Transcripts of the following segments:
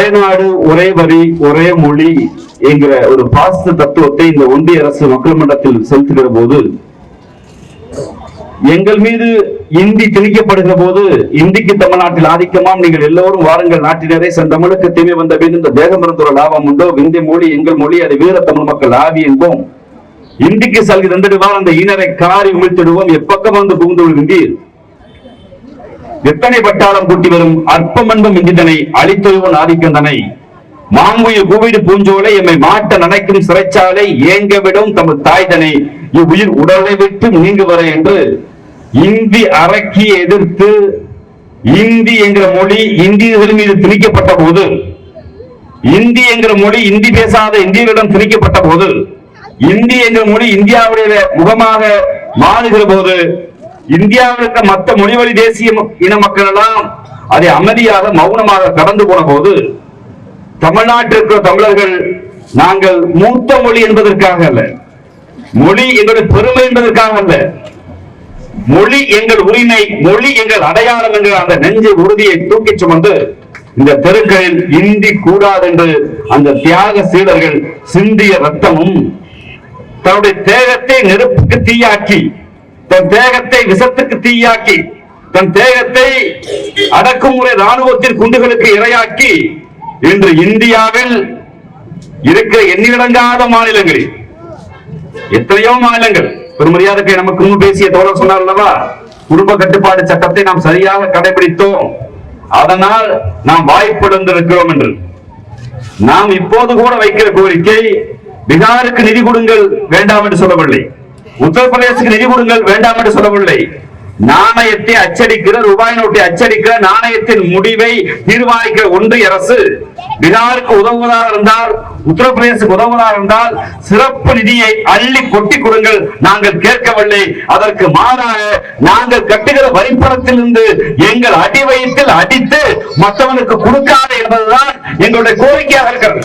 ஒரே நாடு ஒரே வரி ஒரே மொழி என்கிற ஒரு பாசிச தத்துவத்தை இந்த ஒன்றிய அரசு மக்கள் மன்றத்தில் செலுத்துகிற போது எங்கள் மீது இந்தி திணிக்கப்படுகிற போது இந்திக்கு தமிழ்நாட்டில் ஆதிக்கமாம். நீங்கள் எல்லோரும் வாருங்கள். நாட்டினரே செந்தமிழுக்கு தீமை வந்த பின் இந்த தேகம் இருந்துள்ள லாபம் உண்டோ? விந்தை மொழி எங்கள் மொழி அதை வீர தமிழ் மக்கள் ஆவி என்போம். இந்திக்கு சல்கி தந்திடுவார். அந்த ஈனரை காரி உமிழ்த்திடுவோம். எப்பக்கம் வந்து புகுந்து விழுகின்றீர் எத்தனை பட்டாளம் கூட்டி வரும் அற்பம் என்பம் இந்திதனை அழித்தொழுவன் ஆதிக்கந்தனை. மாங்குயில் கூவிடு பூஞ்சோலை எம்மை மாட்ட நனைக்கும் சிறைச்சாலை ஏங்க விடும் தமது தாய்தனை. இவ்வுயிர் உடலை விட்டு நீங்கு வர என்று இந்தி அரக்கி எதிர்த்து இந்தி என்கிற மொழி இந்தியர்கள் மீது திணிக்கப்பட்ட போது இந்தி என்கிற மொழி இந்தி பேசாத இந்தியர்களிடம் திணிக்கப்பட்ட போது இந்தி என்கிற மொழி இந்தியாவுடைய முகமாக மாறுகிற போது இந்தியாவில் இருக்க மற்ற மொழிவழி தேசிய இன மக்கள் எல்லாம் அதை அமைதியாக மௌனமாக கடந்து போன போது தமிழ்நாட்டில் இருக்கிற தமிழர்கள் நாங்கள் மூத்த மொழி என்பதற்காக அல்ல. மொழி எங்களுடைய பெருமை என்பதற்காக அல்ல. மொழி எங்கள் உரிமை மொழி எங்கள் அடையாளம் என்கிற அந்த நெஞ்சு உறுதியை தூக்கிச் சுமந்து இந்த தெருக்களில் இந்தி கூடாது என்று அந்த தியாக சீடர்கள் சிந்திய ரத்தமும் தன்னுடைய தேகத்தை நெருப்புக்கு தீயாக்கி தன் தேகத்தை விஷத்துக்கு தீயாக்கி தன் தேகத்தை அடக்குமுறை ராணுவத்தின் குண்டுகளுக்கு இரையாக்கி இன்று இந்தியாவில் இருக்கிற எண்ணிலடங்காத மாநிலங்களில் எத்தனையோ மாநிலங்கள் பெருமரியாதைக்கு நமக்கு முன் பேசிய தோழர் சொன்னார் அல்லவா? குடும்ப கட்டுப்பாடு சட்டத்தை நாம் சரியாக கடைபிடித்தோம். அதனால் நாம் வாய்ப்பிழந்திருக்கிறோம் என்று. நாம் இப்போது கூட வைக்கிற கோரிக்கை பீகாருக்கு நிதி கொடுங்கள் வேண்டாம் என்று சொல்லவில்லை. உத்தரப்பிரதேசத்துக்கு நிதி கொடுங்கள் வேண்டாம் என்று சொல்லவில்லை. நாணயத்தை அச்சடிக்கிற ரூபாய் நோட்டை அச்சடிக்கிற நாணயத்தின் முடிவை தீர்மானிக்கிற ஒன்றிய அரசு பீகாருக்கு உதவுவதாக இருந்தால் உத்தரப்பிரதேசுக்கு உதவுவதாக இருந்தால் சிறப்பு நிதியை அள்ளி கொட்டி கொடுங்கள். நாங்கள் கேட்கவில்லை. அதற்கு மாறாக நாங்கள் கட்டுகிற வரிப்பணத்திலிருந்து எங்கள் அடி வயிற்றில் அடித்து மற்றவனுக்கு கொடுக்காது என்பதுதான் எங்களுடைய கோரிக்கையாக இருக்கிறது.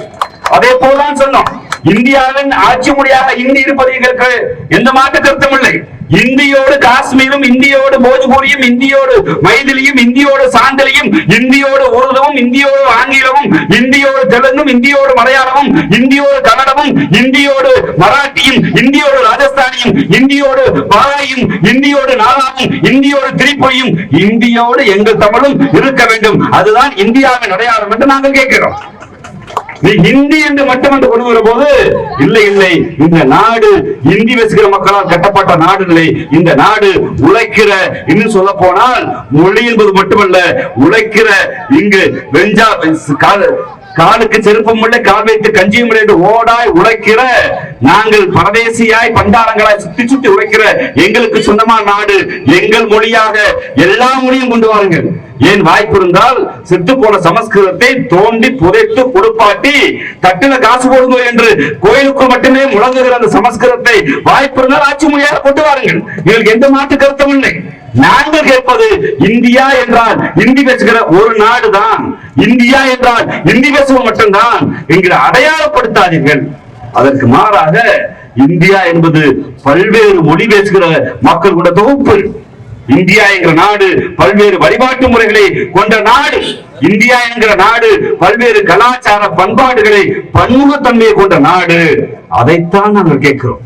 அதே போலதான் சொன்னோம். இந்தியாவின் ஆட்சி மொழியாக இந்தி இருப்பது எங்களுக்கு எந்த மாற்று கருத்தும் இல்லை. இந்தியோடு காஷ்மீரும் இந்தியோடு போஜ்பூரியும் இந்தியோடு மைதிலியும் இந்தியோடு சாந்தலியும் இந்தியோடு உருதுவும் இந்தியோடு ஆங்கிலமும் இந்தியோடு தெலுங்கும் இந்தியோடு மலையாளமும் இந்தியோடு கன்னடமும் இந்தியோடு மராட்டியும் இந்தியோடு ராஜஸ்தானியும் இந்தியோடு பாலாயும் இந்தியோடு நாகாவும் இந்தியோடு திரிபுரியும் இந்தியோடு எங்கள் தமிழும் இருக்க வேண்டும். அதுதான் இந்தியாவின் அடையாளம் என்று நாங்கள் கேட்கிறோம். நீ ஹிந்தி என்று மட்டுமன்று கொண்டு வர போது இல்லை இல்லை இந்த நாடு இந்தி பேசுகிற மக்களால் கட்டப்பட்ட நாடு இல்லை இந்த நாடு உழைக்கிற இன்னும் சொல்ல போனால் மொழி என்பது மட்டுமல்ல உழைக்கிற இங்கு வெஞ்சா கால- காலுக்கு செருப்பும் இல்லை கால் வைத்து கஞ்சியும் இல்லை என்று ஓடாய் உழைக்கிற நாங்கள் பரதேசியாய் பண்டாரங்களாய் சுத்தி சுத்தி உழைக்கிற எங்களுக்கு சொந்தமான நாடு எங்கள் மொழியாக எல்லா மொழியும் கொண்டு வாருங்கள். ஏன் வாய்ப்பு இருந்தால் செத்து போன சமஸ்கிருதத்தை தோண்டி புதைத்து கொடுப்பாட்டி? தட்டுல காசு போடுங்க என்று கோயிலுக்கு மட்டுமே முழங்குகிற அந்த சமஸ்கிருதத்தை வாய்ப்பு இருந்தால் ஆட்சி மொழியாக கொண்டு வாருங்கள். எங்களுக்கு எந்த மாற்று கருத்தும் இல்லை. நாங்கள் கேட்பது இந்தியா என்றால் இந்தி பேசுகிற ஒரு நாடு தான் இந்தியா என்றால் இந்தி பேசுவது மட்டும்தான். எங்களை அடையாளப்படுத்தாதீர்கள். அதற்கு மாறாக இந்தியா என்பது பல்வேறு மொழி பேசுகிற மக்கள் கூட தொகுப்பு இந்தியா என்கிற நாடு பல்வேறு வழிபாட்டு முறைகளை கொண்ட நாடு. இந்தியா என்கிற நாடு பல்வேறு கலாச்சார பண்பாடுகளை பன்முகத்தன்மையை கொண்ட நாடு. அதைத்தான் நாங்கள் கேட்கிறோம்.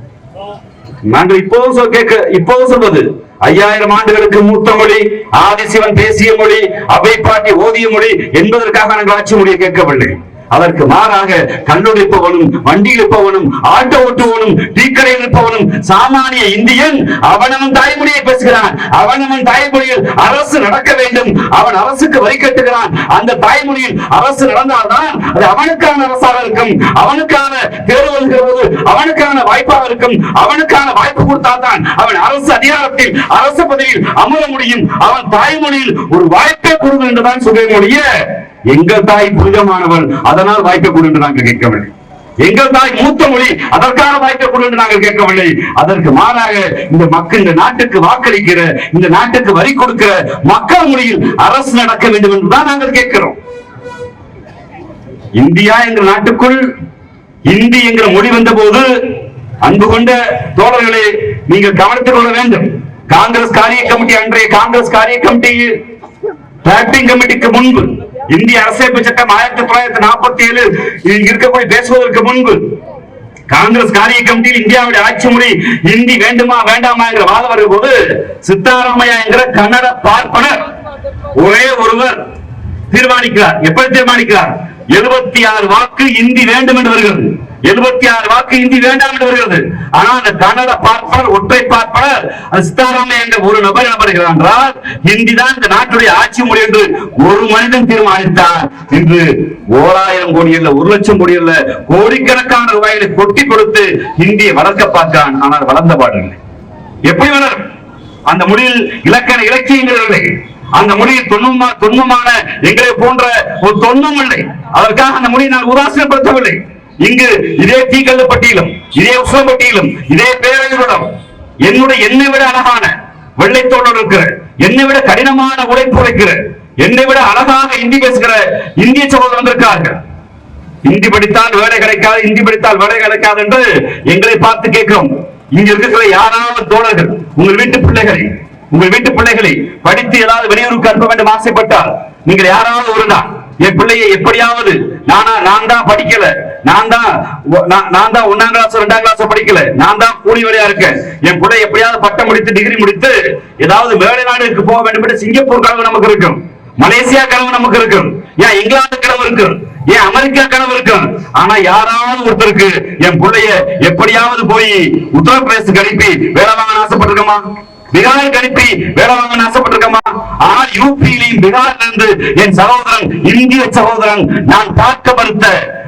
நாங்கள் இப்போது கேட்க இப்போது சொல்வது ஐயாயிரம் ஆண்டுகளுக்கு மூத்த மொழி ஆதிசிவன் பேசிய மொழி அவை பாட்டி ஓதிய மொழி என்பதற்காக நாங்கள் ஆட்சி மொழியை கேட்கவில்லை. அதற்கு மாறாக கல்லுடைப்பவனும் வண்டி இழுப்பவனும் ஆட்டோ ஓட்டுவனும் டீக்கடை இருப்பவனும் சாமானிய இந்தியன் அவனவன் தாய்மொழியை பேசுகிறான். அவனவன் தாய்மொழியில் அரசு நடக்க வேண்டும். அவன் அரசுக்கு வரி கட்டுகிறான். அந்த தாய்மொழியில் அரசு நடந்தால்தான் அது அவனுக்கான அரசாக இருக்கும். அவனுக்கான தேர்வு வருகிற போது அவனுக்கான வாய்ப்பாக இருக்கும். அவனுக்கான வாய்ப்பு கொடுத்தால்தான் அவன் அரசு அதிகாரத்தில் அரசு பதவியில் அமர முடியும். அவன் தாய்மொழியில் ஒரு வாய்ப்பை கொடுங்க என்றுதான் சொல்ல முடிய எங்கள் தாய் புனிதமானவள். அதனால் வாய்ப்பை கொடு என்று நாங்கள் கேட்கவில்லை. எங்கள் தாய் மூத்த மொழி அதற்காக வாய்ப்பை என்று நாங்கள் கேட்கவில்லை. அதற்கு மாறாக இந்த மக்கள் இந்த நாட்டுக்கு வாக்களிக்கிற இந்த நாட்டுக்கு வரி கொடுக்கிற மக்கள் மொழியில் அரசு நடக்க வேண்டும் என்றுதான் நாங்கள் கேட்கிறோம். இந்தியா என்ற நாட்டுக்குள் இந்தி என்கிற மொழி வந்த போது அன்பு கொண்ட தோழர்களை நீங்கள் கவனித்துக் கொள்ள வேண்டும். காங்கிரஸ் காரிய கமிட்டி அன்றைய காங்கிரஸ் காரிய கமிட்டி கமிட்டிக்கு முன்பு இந்திய அரசியலமைப்பு சட்டம் ஆயிரத்தி தொள்ளாயிரத்தி நாற்பத்தி ஏழு இருக்கக்கூடிய பேசுவதற்கு முன்பு காங்கிரஸ் காரிய கமிட்டியில் இந்தியாவுடைய ஆட்சி முறை இந்தி வேண்டுமா வேண்டாமா என்ற வாதம் வரும்போது சித்தாராமையா என்கிற கன்னட பார்ப்பனர் ஒரே ஒருவர் தீர்மானிக்கிறார். எப்படி தீர்மானிக்கிறார்? எழுபத்தி ஆறு வாக்கு இந்தி வேண்டும் என்று வருகிறது. எழுபத்தி ஆறு வாக்கு இந்தி வேண்டாம் என்று வருகிறது. ஆனால் அந்த கன்னட பார்ப்பனர் ஒற்றை பார்ப்பனர் அந்த சித்தாராமையா என்ற ஒரு நபர் என்ன பண்ணுகிறார் என்றால் ஹிந்தி தான் இந்த நாட்டுடைய ஆட்சி மொழி என்று ஒரு மனிதன் தீர்மானித்தார். இன்று ஓராயிரம் கோடி இல்ல ஒரு லட்சம் கோடி இல்ல கோடிக்கணக்கான ரூபாய்களை கொட்டி கொடுத்து ஹிந்தியை வளர்க்க பார்க்கிறான் ஆனால் வளர்ந்த பாடில்லை எப்படி வளரும்? அந்த மொழியில் இலக்கண இலக்கியங்கள் இல்லை. அந்த மொழியில் தொன்மமா தொன்மமான எங்களை போன்ற ஒரு தொன்மம் இல்லை. அதற்காக அந்த மொழியை நான் உதாசீனப்படுத்தவில்லை. இங்கு இதே தீக்கல்லுப்பட்டியிலும் இதே உசலப்பட்டியிலும் இதே பேரழிவிடம் என்னுடைய என்னை விட அழகான வெள்ளைத்தோடு இருக்கிற என்னை விட கடினமான உழைப்பு உழைக்கிற என்னை விட அழகாக இந்தி பேசுகிற இந்திய சகோதரர் வந்திருக்கார்கள். இந்தி படித்தால் வேலை கிடைக்காது இந்தி படித்தால் வேலை கிடைக்காது என்று எங்களை பார்த்து கேட்கிறோம். இங்க இருக்கிற யாராவது தோழர்கள் உங்கள் வீட்டு பிள்ளைகளை உங்கள் வீட்டு பிள்ளைகளை படித்து ஏதாவது வெளியூருக்கு அனுப்ப வேண்டும் ஆசைப்பட்டால் நீங்கள் யாராவது ஒரு நாள் என் பிள்ளையை எப்படியாவது நானா நான் தான் படிக்கல. நான் தான் ஒ- நான் நான் தான் ஒன்னாம் கிளாஸ் ரெண்டாம் கிளாஸ் படிக்கல. நான் தான் கூலி வேலையா இருக்கேன். என் பிள்ளை எப்படியாவது பட்டம் முடித்து டிகிரி முடித்து ஏதாவது வேலை நாடுக்கு போக வேண்டும் என்று சிங்கப்பூர் கனவு நமக்கு இருக்கும். மலேசியா கனவு நமக்கு இருக்கும். ஏன் இங்கிலாந்து கனவு இருக்கும்? ஏன் அமெரிக்கா கனவு இருக்கும்? ஆனா யாராவது ஒருத்தருக்கு என் பிள்ளைய எப்படியாவது போய் உத்தரப்பிரதேசத்துக்கு அனுப்பி வேலை வாங்க ஆசைப்பட்டிருக்கோமா? பீகாருக்கு அனுப்பி வேலை வாங்க ஆசைப்பட்டிருக்கமா ஆனால் யூபியிலையும் பீகார்ல இருந்து என் சகோதரன் இந்திய சகோதரன் நான் பார்க்க மறுத்த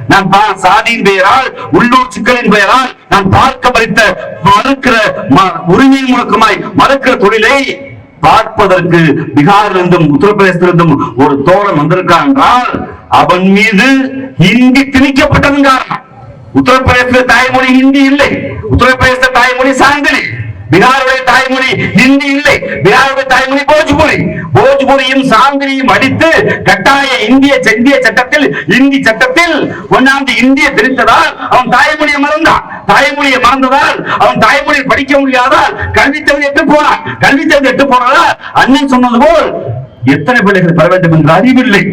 நான் பா- சாதியின் பெயரால் உள்ளூர் சிக்கலின் பெயரால் நான் பார்க்க மறுத்த மறுக்கிற ம- உரிமை முழக்கமாய் மறுக்கிற தொழிலை பார்ப்பதற்கு பீகாரிலிருந்தும் உத்தரப்பிரதேசத்திலிருந்தும் ஒரு தோழன் வந்திருக்கான் என்றால் அவன் மீது ஹிந்தி திணிக்கப்பட்டதன் காரணம் உத்தரப்பிரதேச தாய்மொழி ஹிந்தி இல்லை. உத்தரப்பிரதேச தாய்மொழி சாந்தலி பீகாருடைய தாய்மொழி ஹிந்தி இல்லை. பீகாருடைய தாய்மொழி போஜ்புரி. போஜ்புரியும் சாந்திரியும் அடித்து கட்டாய இந்திய இந்திய சட்டத்தில் இந்தி சட்டத்தில் ஒன்னாந்து இந்திய தெரிந்ததால் அவன் தாய்மொழியை மறந்தான். தாய்மொழியை மறந்ததால் அவன் தாய்மொழியை படிக்க முடியாதால் கல்வி தகுதி எட்டு போனான். கல்வி தகுதி எட்டு போனதால் அண்ணன் சொன்னது போல் எத்தனை பிள்ளைகள் பெற வேண்டும் என்று அறிவில்லை.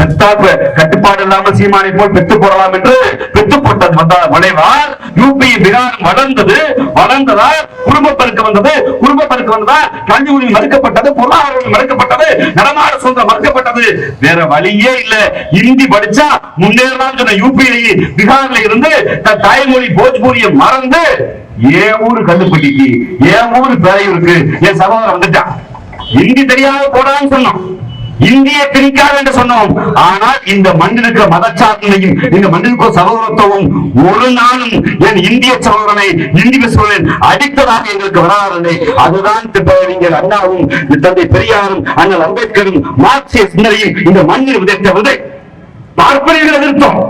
பெத்தால் கட்டுப்பாடு இல்லாமல் சீமானை போல் பெற்று போடலாம் என்று பெத்து போட்டது வந்தால் விளைவால் யூபி பீகார் வளர்ந்தது வளர்ந்ததால் குடும்ப பெருக்கு வந்தது குடும்ப பெருக்கு வந்ததால் கல்வி உரிமை மறுக்கப்பட்டது பொருளாதார மறுக்கப்பட்டது நடமாட சுதந்திரம் மறுக்கப்பட்டது. வேற வழியே இல்ல. ஹிந்தி படிச்சா முன்னேறலாம் சொன்ன யூபியிலேயே பீகார்ல இருந்து தன் தாய்மொழி போஜ்பூரியை மறந்து ஏன் ஊரு கல்லுப்பட்டிக்கு ஏன் ஊரு பேரையூருக்கு என் சகோதரன் வந்துட்டான் ஹிந்தி தெரியாத போடான்னு சொன்னோம். இந்திய பிரிக்காது என்று சொன்னோம். ஆனால் இந்த மண்ணிற்கு மதச்சார்பையும் இந்த மண்ணிற்கு சகோதரத்துவம் ஒரு நாளும் என் இந்திய சகோதரனை இந்திய சோழன் அடித்ததாக எங்களுக்கு வராது அதுதான் பேரறிஞர் அண்ணாவும் தந்தை பெரியாரும் அண்ணல் அம்பேத்கரும் மார்க்சிய சிந்தனையும் இந்த மண்ணில் விதைத்த விதை. பார்ப்பனர்கள் எதிர்த்தோம்.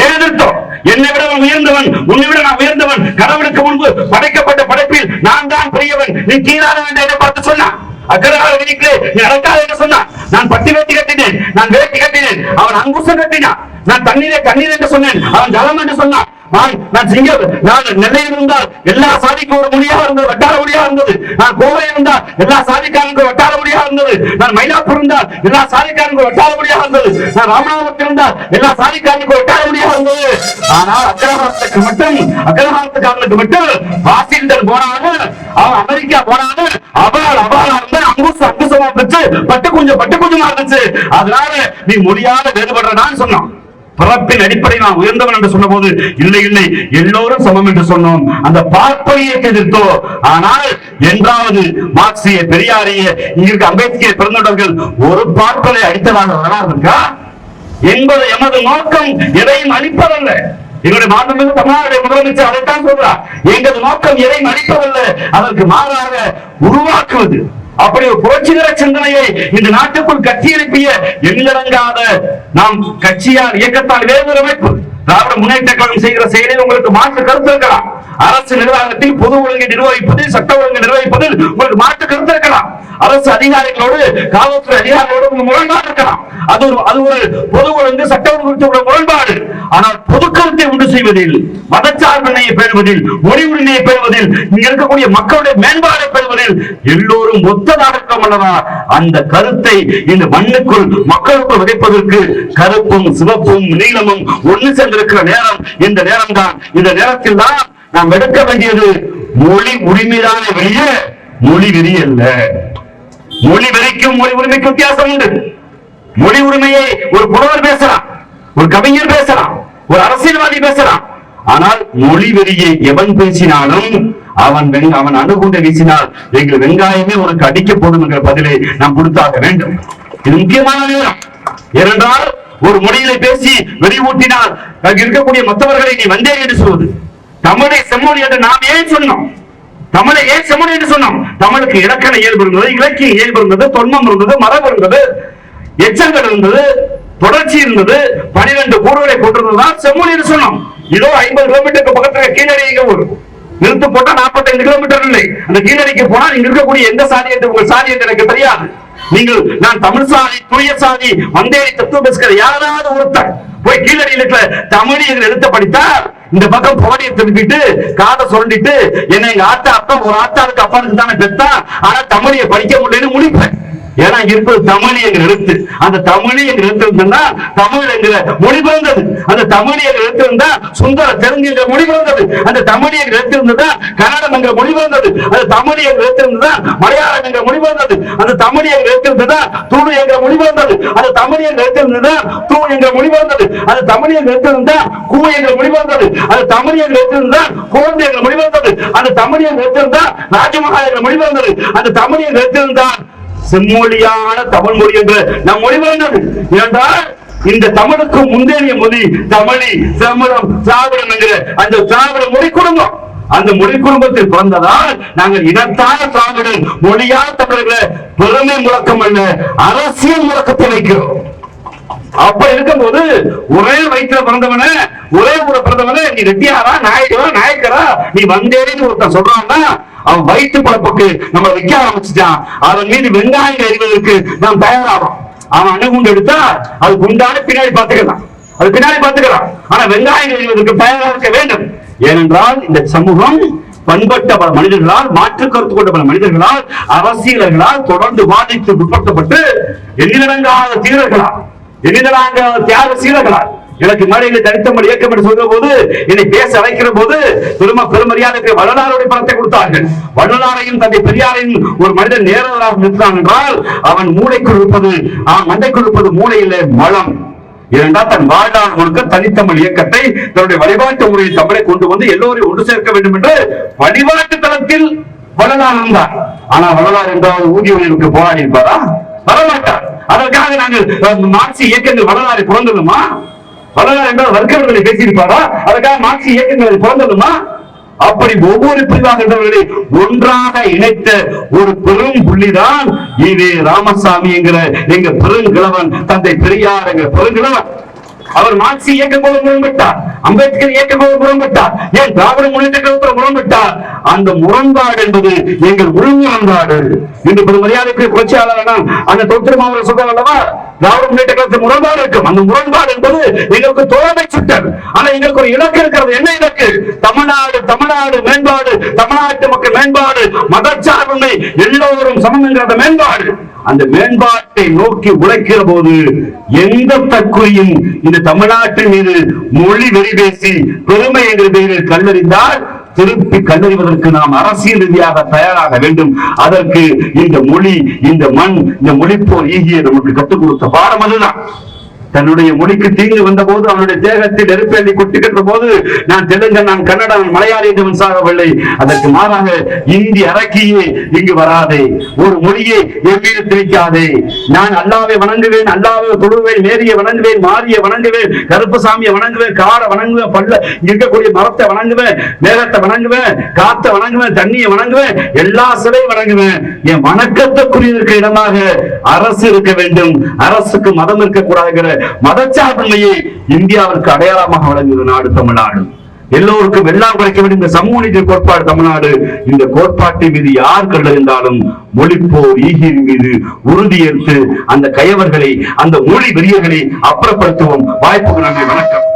ஏன் எதிர்த்தோம்? என்னை விட அவன் உயர்ந்தவன் உன்னை விட நான் உயர்ந்தவன். கடவுளுக்கு முன்பு படைக்கப்பட்ட படைப்பில் நான் தான் பெரியவன். நீ கீழான வேண்டும் என்று வீட்டிலே நீ நடக்காத சொன்னான். நான் பட்டி வேட்டி கட்டினேன். நான் வேட்டி கட்டினேன். அவன் அங்குசம் கட்டினான். நான் தண்ணீரை கண்ணீர் என்று சொன்னேன். அவன் ஜலம் என்று சொன்னான். நான் நான் சிங்க நான் நெல்லையில் இருந்தால் எல்லா சாதிக்கும் ஒரு மொழியாக இருந்தது வட்டார மொழியாக இருந்தது. நான் கோவை இருந்தால் எல்லா சாதிக்காரனுக்கும் வட்டார மொழியாக இருந்தது. நான் மயிலாப்பூர் இருந்தால் எல்லா சாதிக்காரனுக்கும் வட்டார மொழியாக இருந்தது. நான் ராமநாதபுரத்தில் இருந்தால் எல்லா சாதிக்காரனுக்கும் வட்டார மொழியாக இருந்தது. ஆனால் அக்ரஹாரத்துக்கு மட்டும் அக்ரஹாரத்துக்காரனுக்கு மட்டும் வாஷிங்டன் போனாலும் அவன் அமெரிக்கா போனாலும் அவள் அவள் இருந்தா அங்குசு அங்குசமா இருந்துச்சு. பட்டு கொஞ்சம் பட்டு கொஞ்சமா இருந்துச்சு. அதனால நீ முடியாத வேறுபடுறான்னு சொன்னான். பிறப்பின் அடிப்படையில் நான் உயர்ந்தவன் என்று சொன்னபோது இல்லை இல்லை எல்லோரும் சமம் என்று சொன்னோம். அந்த பார்ப்பனையை எதிர்த்தோ ஆனால் என்றாவது மார்க்சிய பெரியாரிய இங்கிருக்க அம்பேத்கர் பிறந்தவர்கள் ஒரு பார்ப்பனை அடித்ததாக வரலாறு என்பது எமது நோக்கம் எதையும் அளிப்பதல்ல. எங்களுடைய மாநில தமிழ்நாடு முதலமைச்சர் அதைத்தான் சொல்றார். எங்களது நோக்கம் எதையும் அளிப்பதல்ல அதற்கு மாறாக உருவாக்குவது. அப்படி ஒரு புரட்சிகர சிந்தனையை இந்த நாட்டுக்குள் கட்டி எழுப்பிய எண்ணிலடங்காத நாம் கட்சியால் இயக்கத்தால் வேறு ஒரு அமைப்பு திராவிட முன்னேற்ற கழகம் செய்கிற செயலில் உங்களுக்கு மாற்று கருத்து இருக்கலாம். அரசு நிர்வாகத்தில் பொது ஒழுங்கை நிர்வகிப்பதில் சட்ட ஒழுங்கை நிர்வகிப்பதில் உங்களுக்கு மாற்று கருத்து இருக்கலாம். அரசு அதிகாரிகளோடு காவல்துறை அதிகாரிகளோடு உங்களுக்கு முரண்பாடு இருக்கலாம். அது ஒரு அது ஒரு பொது ஒழுங்கு சட்ட ஒழுங்கு உள்ள முரண்பாடு. ஆனால் பொது கருத்தை உண்டு செய்வதில் மதச்சார்பினையை பெறுவதில் மொழி உரிமையை பெறுவதில் இங்க இருக்கக்கூடிய மக்களுடைய மேம்பாடை பெறுவதில் எல்லோரும் ஒத்ததாக இருக்க அல்லவா? அந்த கருத்தை இந்த மண்ணுக்குள் மக்களுக்குள் விதைப்பதற்கு கருப்பும் சிவப்பும் நீளமும் ஒண்ணு சென்றிருக்கிற நேரம். இந்த நேரம் தான் இந்த நேரத்தில் தான் நாம் எடுக்க வேண்டியது மொழி உரிமைதான வெளியே. மொழி வெறி அல்ல. மொழி வரைக்கும் மொழி உரிமைக்கும் வித்தியாசம் உண்டு மொழி உரிமையை ஒரு புலவர் பேசலாம் ஒரு கவிஞர் பேசலாம் ஒரு அரசியல்வாதி பேசலாம். ஆனால் மொழி வெறியை எவன் பேசினாலும் அவன் வெங்க- அவன் அணுகுண்டை வீசினால் எங்கள் வெங்காயமே உனக்கு அடிக்க போடும் என்ற பதிலை நாம் கொடுத்தாக வேண்டும். இது முக்கியமான நேரம். ஏனென்றால் ஒரு மொழியில பேசி வெறிவூட்டினால் அங்கு இருக்கக்கூடிய மற்றவர்களை நீ வந்தே என்று சொல்வது. தமிழை செம்மொழி என்று நாம் ஏன் சொன்னோம்? தமிழை ஏன் செம்மொழி என்று சொன்னோம்? தமிழுக்கு இலக்கண இயல்பு இருந்தது இலக்கிய இயல்பு இருந்தது தொன்மம் இருந்தது மரபு இருந்தது எச்சங்கள் இருந்தது தொடர்ச்சி இருந்தது பனிரெண்டு கூறுகளை கொண்டிருந்ததுதான் செம்மொழி என்று சொன்னோம். இதோ ஐம்பது கிலோமீட்டருக்கு பக்கத்துல கீழடி ஒரு ஊர்? நிறுத்து போட்டா 45 கிலோமீட்டர் இல்லை. அந்த கீழடிக்கு போனா நீங்க இருக்கக்கூடிய எந்த சாதி என்று உங்கள் சாதி என்று எனக்கு தெரியாது. நீங்கள் நான் தமிழ் சாதி தூய சாதி வந்தேரி தத்துவ பேசுகிற யாராவது ஒருத்தர் போய் கீழடியில் இருக்கிற தமிழ் எங்கள் எழுத்த படித்தால் இந்த பக்கம் போடியை திருப்பிட்டு காதை சொல்லிட்டு என்ன எங்க ஆத்தா அப்பா ஒரு ஆத்தாருக்கு அப்பானுக்கு தானே பெத்தா ஆனா தமிழியை படிக்க முடியலன்னு முடிப்பேன். ஏன்னா இருப்பது தமிழ் எங்கள் எழுத்து அந்த தமிழ் எங்கள் எழுத்து இருந்தா தமிழ் என்கிற மொழி பிறந்தது அந்த தமிழ் எங்கள் எழுத்து இருந்தா சுந்தர தெலுங்கு என்ற மொழி பிறந்தது அந்த தமிழ் எங்கள் எழுத்து இருந்ததா கன்னடம் என்ற மொழி பிறந்தது அந்த தமிழ் எங்கள் எழுத்து இருந்ததா மலையாளம் என்ற மொழி பிறந்தது அந்த தமிழ் எங்கள் எழுத்து இருந்ததா தூணு என்ற மொழி பிறந்தது அந்த தமிழ் எங்கள் எழுத்து இருந்ததா தூ என்ற மொழி பிறந்தது அது தமிழ் எங்கள் எழுத்து இருந்தா கூ என்ற மொழி பிறந்தது அது தமிழ் எங்கள் எழுத்து இருந்தா குழந்தை என்ற மொழி பிறந்தது அந்த தமிழ் எங்கள் எழுத்து இருந்தா ராஜமகா என்ற மொழி பிறந்தது அந்த தமிழ் எங்கள் எழுத்து இருந்தா செம்மொழியான தமிழ் மொழி என்று நம் மொழி பிறந்தது ஏனென்றால் இந்த தமிழுக்கு முந்தைய மொழி தமிழி செம்மரம் திராவிடம் என்கிற அந்த திராவிட மொழி குடும்பம். அந்த மொழி குடும்பத்தில் பிறந்ததால் நாங்கள் இனத்தான திராவிடர் மொழியான தமிழர்களை பெருமை முழக்கம் அல்ல அரசியல் முழக்கத்தை வைக்கிறோம். அப்ப இருக்கும்போது ஒரே வயிற்றுல பிறந்தவன ஒரே ஊர பிறந்தவன நீ ரெட்டியாரா நாயகரா நாயக்கரா நீ வந்தேன்னு ஒருத்தன் சொல்றான்னா அவன் வயிற்று பழப்புக்கு நம்ம வைக்க ஆரம்பிச்சுட்டான். அதன் மீது வெங்காயம் அறிவதற்கு நாம் தயாராகும் அவன் அணுகுண்டு எடுத்தா அது குண்டான பின்னாடி பார்த்துக்கலாம். அது பின்னாடி பார்த்துக்கலாம். ஆனா வெங்காயம் அறிவதற்கு தயாராக இருக்க வேண்டும். ஏனென்றால் இந்த சமூகம் பண்பட்ட பல மனிதர்களால் மாற்று கருத்து கொண்ட பல மனிதர்களால் அரசியலர்களால் தொடர்ந்து பாதித்து உட்படுத்தப்பட்டு எண்ணிலடங்காத தீரர்களால் எண்ணிலடங்காத தியாக சீலர்களால். எனக்கு மேடையில் தனித்தமிழ் இயக்கம் என்று சொல்ற போது என்னை பேச அழைக்கிற போது பெரும பெருமரியாதைக்கு வள்ளலாருடைய பணத்தை கொடுத்தார்கள். வள்ளலாரையும் தந்தை பெரியாரையும் ஒரு மனிதன் நேரவராக நிற்கிறான் என்றால் அவன் மூளைக்குள் இருப்பது அவன் மண்டைக்குள் இருப்பது மூளையில மலம். ஏனென்றால் தன் வாழ்நாள் முழுக்க தனித்தமிழ் இயக்கத்தை தன்னுடைய வழிபாட்டு முறையில் தமிழை கொண்டு வந்து எல்லோரையும் ஒன்று சேர்க்க வேண்டும் என்று வழிபாட்டு தளத்தில் வள்ளலார் இருந்தார். ஆனா வள்ளலார் என்றால் ஊதிய உயர்வுக்கு போராடி இருப்பாரா? அதற்காக நாங்கள் மார்க்சிய இயக்கங்கள் வரலாறு பிறந்துள்ளோமா வரலாறு என்றால் வர்க்கவர்களை பேசியிருப்பாரா? அதற்காக மார்க்சிய இயக்கங்கள் பிறந்துள்ளோமா அப்படி ஒவ்வொரு பிரிவாக இருந்தவர்களை ஒன்றாக இணைத்த ஒரு பெரும் புள்ளிதான் இது ராமசாமி என்கிற எங்க பெருங்கிழவன் தந்தை பெரியார் என்கிற பெருங்கிழவன். அவர் மார்க்சி இயக்கங்களோடு முரண்பட்டார். அம்பேத்கர் இயக்கங்களோடு முரண்பட்டார். ஏன் திராவிட முன்னேற்ற கழகத்தில் முரண்பட்டார்? அந்த முரண்பாடு என்பது எங்கள் உள் முரண்பாடு இன்று பெரும் மரியாதைக்கு புரட்சியாளர் அந்த தொத்திரம் மாவட்ட சொல்றார் அல்லவா? திராவிட முன்னேற்ற கழகத்தில் முரண்பாடு இருக்கும். அந்த முரண்பாடு என்பது எங்களுக்கு தோழமை சுட்டர் ஆனா எங்களுக்கு ஒரு இலக்கு இருக்கிறது. என்ன இலக்கு? தமிழ்நாடு தமிழ்நாடு மேம்பாடு தமிழ்நாட்டு மக்கள் மேம்பாடு மதச்சார்பின்மை எல்லோரும் சமம் என்கிற மேம்பாடு. அந்த மேம்பாட்டை நோக்கி உழைக்கிற போது எந்த தற்கொலையும் இந்த தமிழ்நாட்டின் மீது மொழி வெறி பேசி பெருமை என்கிற பெயரில் கல்லறிந்தால் திருப்பி கண்டறிவதற்கு நாம் அரசியல் ரீதியாக தயாராக வேண்டும். அதற்கு இந்த மொழி இந்த மண் இந்த மொழிப்போர் ஈகிய நமக்கு கற்றுக் கொடுத்த பாடம் அதுதான். தன்னுடைய மொழிக்கு தீங்கு வந்த போது அவனுடைய தேகத்தில் நெருப்பேறி கொட்டுகின்ற போது நான் தெலுங்கன் நான் கன்னடா நான் மலையாளி என்று சாகவில்லை. அதற்கு மாறாக இந்தி அரக்கியே இங்கு வராதே. ஒரு மொழியை எவ்வித திணிக்காதே. நான் அல்லாவை வணங்குவேன் அல்லாவை தொழுவேன் நேரிய வணங்குவேன் மாரிய வணங்குவேன் கருப்பசாமியை வணங்குவேன் காடை வணங்குவேன் பல்ல இருக்கக்கூடிய மரத்தை வணங்குவேன் மேகத்தை வணங்குவேன் காத்தை வணங்குவேன் தண்ணியை வணங்குவேன் எல்லா சிலையும் வணங்குவேன். என் வணக்கத்துக்குரிய இருக்க இடமாக அரசு இருக்க வேண்டும். அரசுக்கு மதம் இருக்கக்கூடாதுங்கிற மதச்சார்பின்மையை இந்தியாவிற்கு அடையாளமாக வழங்குகிற நாடு தமிழ்நாடு. எல்லோருக்கும் எல்லாம் குறைக்க வேண்டும் இந்த சமூக நீதி கோட்பாடு தமிழ்நாடு இந்த கோட்பாட்டின் மீது யார் கண்டறிந்தாலும் மொழிப்போர் ஈகியின் மீது உறுதியேற்று அந்த கயவர்களை அந்த மொழி வெறியர்களை அப்புறப்படுத்துவோம். வாய்ப்புக்கு நன்றி வணக்கம்.